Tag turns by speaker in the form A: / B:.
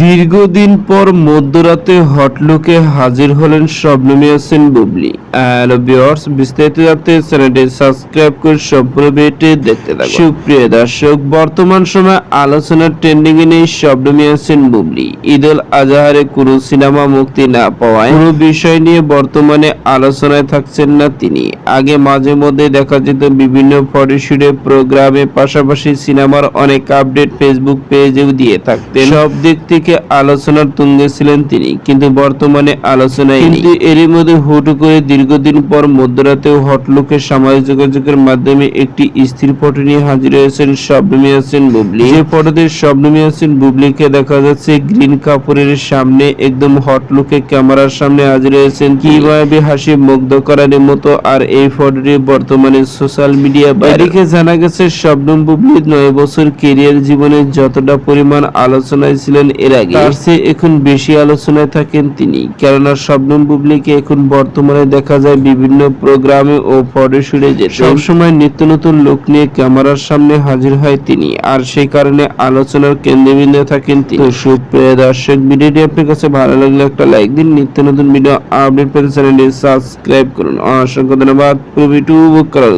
A: দীর্ঘদিন পর মধ্যরাতে হটলুকে হাজির হলেন শবনম ইয়াসিন বুবলি। হ্যালো ভিউয়ার্স, বিস্তারিত জানতে চ্যানেলটি সাবস্ক্রাইব করে সম্পূর্ণ ভিডিওটি দেখতে থাকুন। সুপ্রিয় দর্শক, বর্তমান সময় আলোচনার ট্রেন্ডিং নেই শবনম ইয়াসিন বুবলি। ঈদুল আজহারে কোনো সিনেমা মুক্তি না পাওয়ায় কোনো বিষয় নিয়ে বর্তমানে আলোচনায় থাকছেন না তিনি। আগে মাঝে মধ্যে দেখা যেত বিভিন্ন ফটোশুটে প্রোগ্রামে পাশাপাশি সিনেমার অনেক আপডেট ফেসবুক পেজেও দিয়ে থাকতেন। সব দিক থেকে আলোচনার তুঙ্গে ছিলেন তিনি, কিন্তু বর্তমানে আলোচনায় কিন্তু এরই মধ্যে হুট করে দীর্ঘদিন পর মধ্যরাতেও হটলুকে সামাজিক যোগাযোগের মাধ্যমে একটি স্থির ফটো নিয়ে হাজির হয়েছেন শবনম ইয়াসিন বুবলি। যে ফটোতে শবনম ইয়াসিন বুবলিকে দেখা যাচ্ছে, গ্রিন কাপড়ের সামনে একদম হটলুকে ক্যামেরার সামনে হাজির হয়েছেন কীভাবে হাসি মুগ্ধ করার মতো আর এই ফটোটি বর্তমানে সোশ্যাল মিডিয়া এদিকে জানা গেছে, শবনম বুবলি নয় বছর কেরিয়ার জীবনে যতটা পরিমাণ আলোচনায় ছিলেন, এর আগে। তার এখন বেশি আলোচনায় থাকেন তিনি। কেননা শবনম বুবলিকে এখন বর্তমানে দেখা যায় বিভিন্ন প্রোগ্রামে ও ফটোশুটে যে সবসময় নিত্য নতুন লোক নিয়ে ক্যামেরার সামনে হাজির হয় তিনি। আর সেই কারণে আলোচনার কেন্দ্রবিন্দু থাকেন তিনি। তো সুপ্রিয় দর্শক, ভিডিওটি আপনার কাছে ভালো লাগলে একটা লাইক দিন। নিত্য নতুন ভিডিও আপডেট পেতে চ্যানেলটি সাবস্ক্রাইব করুন। অসংখ্য ধন্যবাদ। পুরো ভিডিও উপভোগ করার